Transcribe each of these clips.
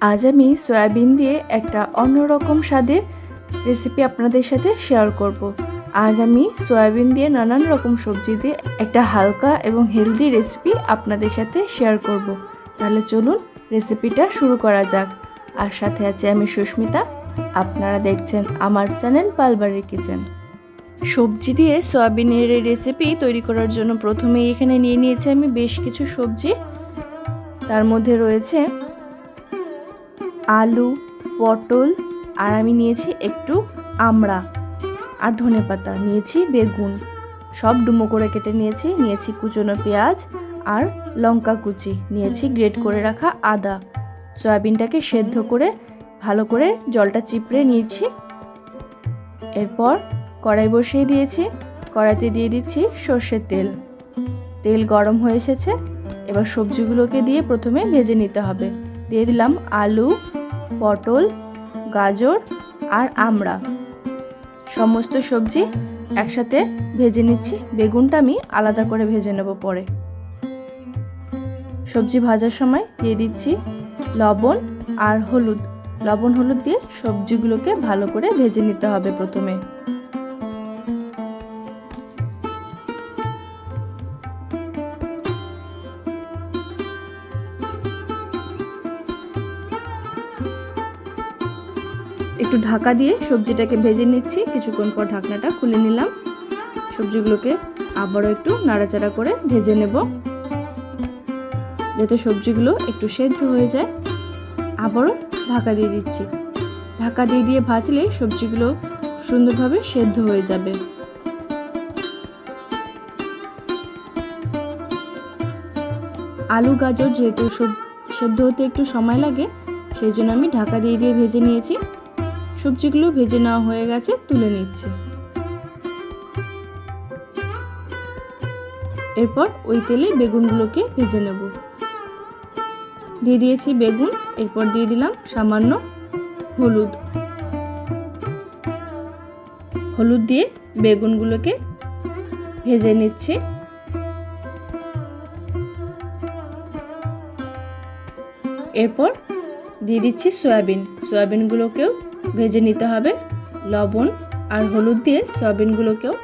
আজ আমি সয়াবিন দিয়ে একটা অন্যরকম স্বাদের রেসিপি আপনাদের সাথে শেয়ার করব। আজ আমি সয়াবিন দিয়ে নানান রকম সবজি দিয়ে একটা হালকা এবং হেলদি রেসিপি আপনাদের সাথে শেয়ার করব। তাহলে চলুন রেসিপিটা শুরু করা যাক আর সাথে আছে আমি সুস্মিতা আপনারা দেখছেন আমার চ্যানেল পালবাড়ির কিচেন সবজি দিয়ে সয়াবিনের রেসিপি তৈরি করার জন্য প্রথমেই এখানে নিয়ে নিয়েছি আমি বেশ কিছু সবজি তার মধ্যে রয়েছে আলু, পটল আর আমি নিয়েছি একটু আমড়া আর ধনে পাতা। নিয়েছি বেগুন। সব ডুমো করে কেটে নিয়েছি। নিয়েছি কুচনো পেঁয়াজ আর লঙ্কা কুচি। নিয়েছি গ্রেট করে রাখা আদা। সয়াবিনটাকে সেদ্ধ করে ভালো করে জলটা চিপড়ে নিয়েছি। এরপর কড়াই বসিয়ে দিয়েছি। কড়াইতে দিয়ে দিচ্ছি সর্ষের তেল। তেল গরম হয়ে এসেছে। এবার সবজিগুলোকে দিয়ে প্রথমে ভেজে নিতে হবে। দিয়ে দিলাম আলু পটল, গাজর আর আমড়া। সমস্ত সবজি একসাথে ভেজে নিচ্ছি। বেগুনটা আমি আলাদা করে ভেজে নেব পরে। সবজি ভাজার সময় দিয়ে দিচ্ছি লবণ আর হলুদ। লবণ, হলুদ দিয়ে সবজিগুলোকে ভালো করে ভেজে নিতে হবে প্রথমে। একটু ঢাকা দিয়ে সবজিটাকে ভেজে নিচ্ছি। কিছুক্ষণ পর ঢাকনাটা খুলে নিলাম। সবজিগুলোকে আবারও একটু নাড়াচাড়া করে ভেজে নেব। যাতে সবজিগুলো একটু সেদ্ধ হয়ে যায়। আবারও ঢাকা দিয়ে দিচ্ছি। ঢাকা দিয়ে দিয়ে ভাজলে সবজিগুলো সুন্দরভাবে সেদ্ধ হয়ে যাবে। আলু, গাজর যেহেতু সেদ্ধ হতে একটু সময় লাগে, সেই জন্য আমি ঢাকা দিয়ে দিয়ে ভেজে নিয়েছি। সবজিগুলো ভেজে নেওয়া হয়ে গেছে, তুলে নিচ্ছি। এরপর ওই তেলে বেগুনগুলোকে ভেজে নেব। দিয়ে দিয়েছি বেগুন, এরপর দিয়ে দিলাম সামান্য হলুদ। হলুদ দিয়ে বেগুনগুলোকে ভেজে নিচ্ছি। এরপর দিয়ে দিচ্ছি সয়াবিন। সয়াবিনগুলোকেও ভেজে নিতে হবে লবণ আর হলুদ দিয়ে সয়াবিনগুলোকেও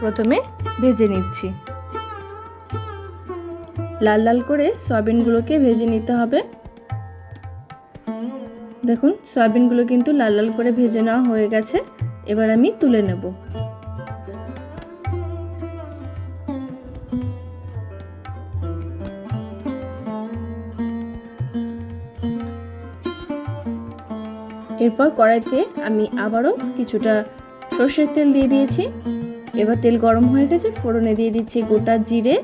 প্রথমে ভেজে নিচ্ছি। লাল লাল করে সয়াবিনগুলোকে ভেজে নিতে হবে। দেখুন, সয়াবিনগুলো কিন্তু লাল লাল করে ভেজে নেওয়া হয়ে গেছে। এবার আমি তুলে নেব। এরপর কড়াইতে আমি আবারও কিছুটা সর্ষের তেল দিয়ে দিয়েছি। এবার তেল গরম হয়ে গেছে, ফোড়নে দিয়ে দিচ্ছি গোটা জিরে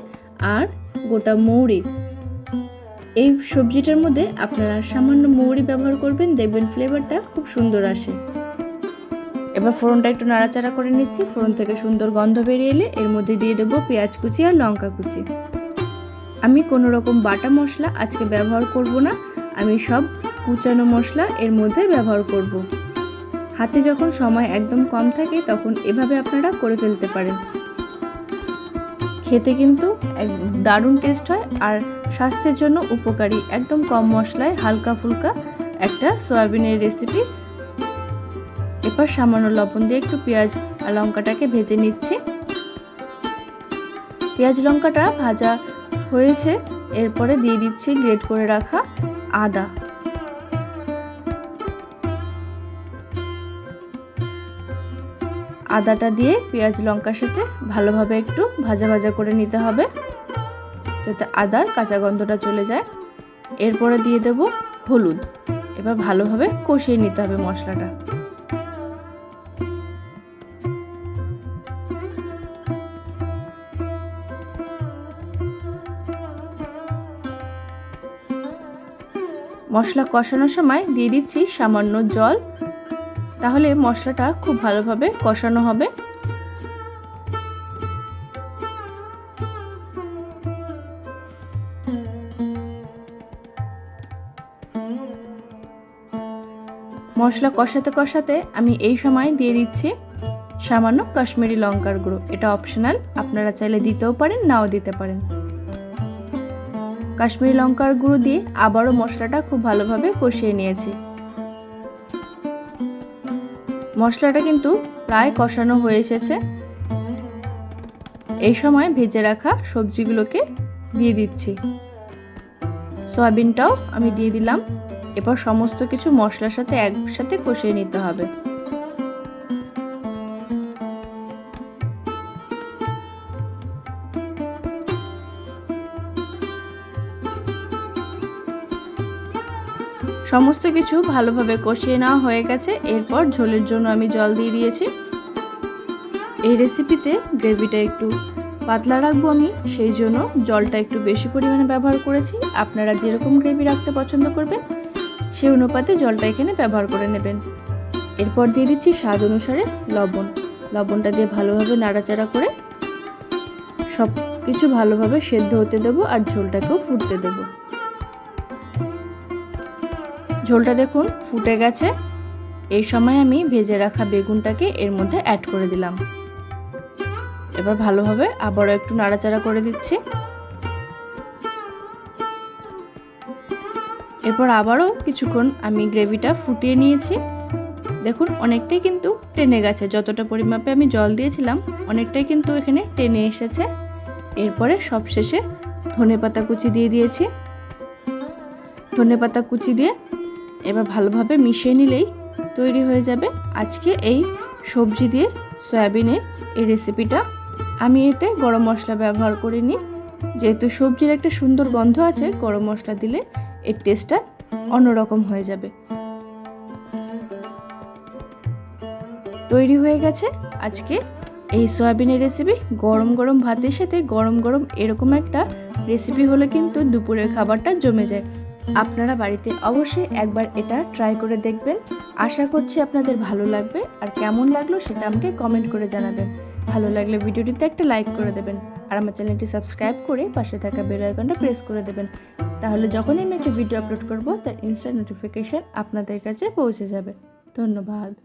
আর গোটা মৌরি। এই সবজিটার মধ্যে আপনারা সামান্য মৌরি ব্যবহার করবেন, দেখবেন ফ্লেভারটা খুব সুন্দর আসে। এবার ফোড়নটা একটু নাড়াচাড়া করে নিচ্ছি। ফোড়ন থেকে সুন্দর গন্ধ বেরিয়ে এলে এর মধ্যে দিয়ে দেবো পেঁয়াজ কুচি আর লঙ্কা কুচি। আমি কোনো রকম বাটা মশলা আজকে ব্যবহার করব না। আমি সব কুচানো মশলা এর মধ্যে ব্যবহার করব। হাতে যখন সময় একদম কম থাকে তখন এভাবে আপনারা করে ফেলতে পারেন। খেতে কিন্তু দারুণ টেস্ট হয় আর স্বাস্থ্যের জন্য উপকারী। একদম কম মশলায় হালকা ফুলকা একটা সয়াবিনের রেসিপি এরপর সামান্য লবণ দিয়ে একটু পেঁয়াজ আর লঙ্কাটাকে ভেজে নিচ্ছি। পেঁয়াজ লঙ্কাটা ভাজা হয়েছে, এরপরে দিয়ে দিচ্ছি গ্রেট করে রাখা আদা। আদাটা দিয়ে পেঁয়াজ, লঙ্কার সাথে ভালোভাবে একটু ভাজা ভাজা করে নিতে হবে, যাতে আদার কাঁচা গন্ধটা চলে যায়। এরপরে দিয়ে দেব হলুদ। এবার ভালোভাবে কষিয়ে নিতে হবে মশলাটা। মশলা কষানোর সময় দিয়ে দিচ্ছি সামান্য জল তাহলে মশলাটা খুব ভালোভাবে কষানো হবে। মশলা কষাতে কষাতে আমি এই সময় দিয়ে দিচ্ছি সামান্য কাশ্মীরি লঙ্কার গুঁড়ো। এটা অপশনাল আপনারা চাইলে দিতেও পারেন, নাও দিতে পারেন। কাশ্মীরি লঙ্কার গুঁড়ো দিয়ে আবারও মশলাটা খুব ভালোভাবে কষিয়ে নিয়েছি। মশলাটা কিন্তু প্রায় কষানো হয়ে এসেছে। এই সময় ভেজে রাখা সবজিগুলোকে দিয়ে দিচ্ছি। সয়াবিনটাও আমি দিয়ে দিলাম। এবার সমস্ত কিছু মশলার সাথে একসাথে কষিয়ে নিতে হবে। সমস্ত কিছু ভালোভাবে কষিয়ে নেওয়া হয়ে গেছে। এরপর ঝোলের জন্য আমি জল দিয়ে দিয়েছি। এই রেসিপিতে গ্রেভিটা একটু পাতলা রাখব আমি, সেই জন্য জলটা একটু বেশি পরিমাণে ব্যবহার করেছি। আপনারা যেরকম গ্রেভি রাখতে পছন্দ করবেন, সেই অনুপাতে জলটা এখানে ব্যবহার করে নেবেন। এরপর দিয়ে দিচ্ছি স্বাদ অনুসারে লবণ। লবণটা দিয়ে ভালোভাবে নাড়াচাড়া করে সব কিছু ভালোভাবে সেদ্ধ হতে দেবো আর ঝোলটাকেও ফুটতে দেবো। ঝোলটা দেখুন ফুটে গেছে। এই সময় আমি ভেজে রাখা বেগুনটাকে এর মধ্যে অ্যাড করে দিলাম। এবার ভালোভাবে আবারও একটু নাড়াচাড়া করে দিচ্ছি। এরপর আবারও কিছুক্ষণ আমি গ্রেভিটা ফুটিয়ে নিয়েছি। দেখুন অনেকটাই কিন্তু টেনে গেছে। যতটা পরিমাপে আমি জল দিয়েছিলাম, অনেকটাই কিন্তু এখানে টেনে এসেছে। এরপরে সবশেষে ধনে পাতা কুচি দিয়ে দিয়েছি। ধনে পাতা কুচি দিয়ে এবার ভালোভাবে মিশিয়ে নিলেই তৈরি হয়ে যাবে আজকে এই সবজি দিয়ে সয়াবিনের এই রেসিপিটা আমি এতে গরম মশলা ব্যবহার করিনি। যেহেতু সবজির একটা সুন্দর গন্ধ আছে, গরম মশলা দিলে এর টেস্টটা অন্যরকম হয়ে যাবে। তৈরি হয়ে গেছে আজকে এই সয়াবিনের রেসিপি গরম গরম ভাতের সাথে গরম গরম এরকম একটা রেসিপি হলে কিন্তু দুপুরের খাবারটা জমে যায়। আপনারা বাড়িতে অবশ্যই একবার এটা ট্রাই করে দেখবেন। আশা করছি আপনাদের ভালো লাগবে আর কেমন লাগল সেটা আমাকে কমেন্ট করে জানাবেন। ভালো লাগলে ভিডিওটিতে একটা লাইক করে দেবেন আর আমার চ্যানেলটি সাবস্ক্রাইব করে পাশে থাকা বেল আইকনটা প্রেস করে দেবেন। তাহলে যখনই আমি একটা ভিডিও আপলোড করব, তার ইনস্ট্যান্ট নোটিফিকেশান আপনাদের কাছে পৌঁছে যাবে। ধন্যবাদ।